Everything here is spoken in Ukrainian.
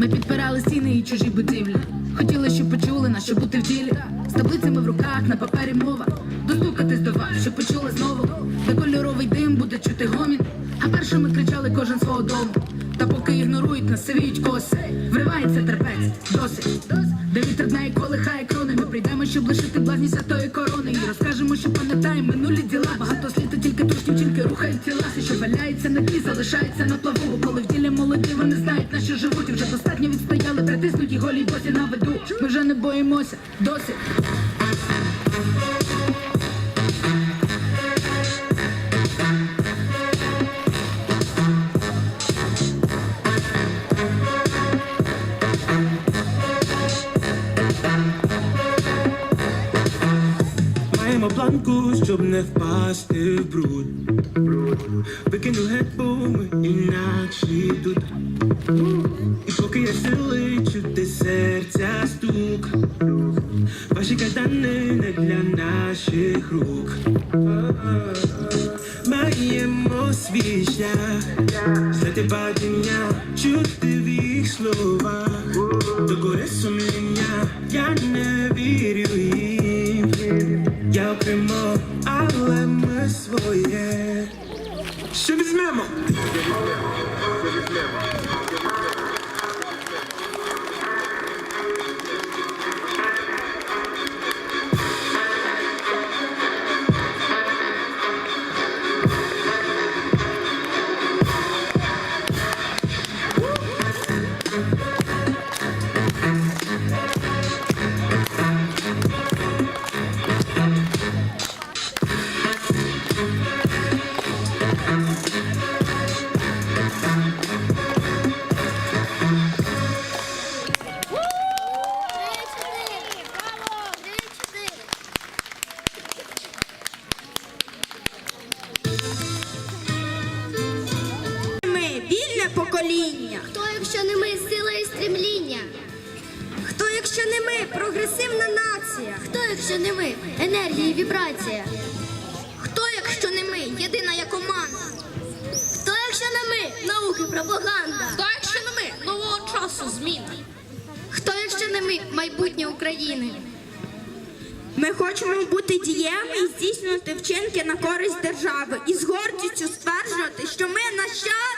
Ми підпирали стіни і чужі будівлі. Хотіли, щоб почули нас, щоб бути в ділі. З таблицями в руках на папері мова. Достукатись до вас, щоб почули знову. Де кольоровий дим буде чути гомін. А першими кричали кожен свого дому. Та поки ігнорують нас, сивіють коси. Вривається терпець, досить, де вітер дне і коли. Багато сліду тільки трошки тільки рухають тіла. ласи, що валяється на дні, залишається на плаву. Коли в ділі молоді, вони знають, наші живуть. Вже достатньо відстояли, притиснуті голі босі на виду. Ми вже не боїмося, досить. Маємо планку, щоб не впасти в бруд. Викину геть, інакші тут. І поки є сили чути серця стук. Ваші кайдани не для наших рук. Маємо свій шлях, знати падіння, чути в їх словах. До гори сумління, я не ми своє. Що візьмемо? Ми покоління. Хто, якщо не ми сила і стремління? Хто, якщо не ми, прогресивна нація? Хто, якщо не ми енергія і вібрація? Хто, якщо не ми єдина як команда? Хто, якщо не ми науки, пропаганда? Хто, якщо не ми нового часу зміни? Хто, якщо не ми майбутнє України? Ми хочемо бути дієвими і здійснювати вчинки на користь держави і з гордістю стверджувати, що ми нащадки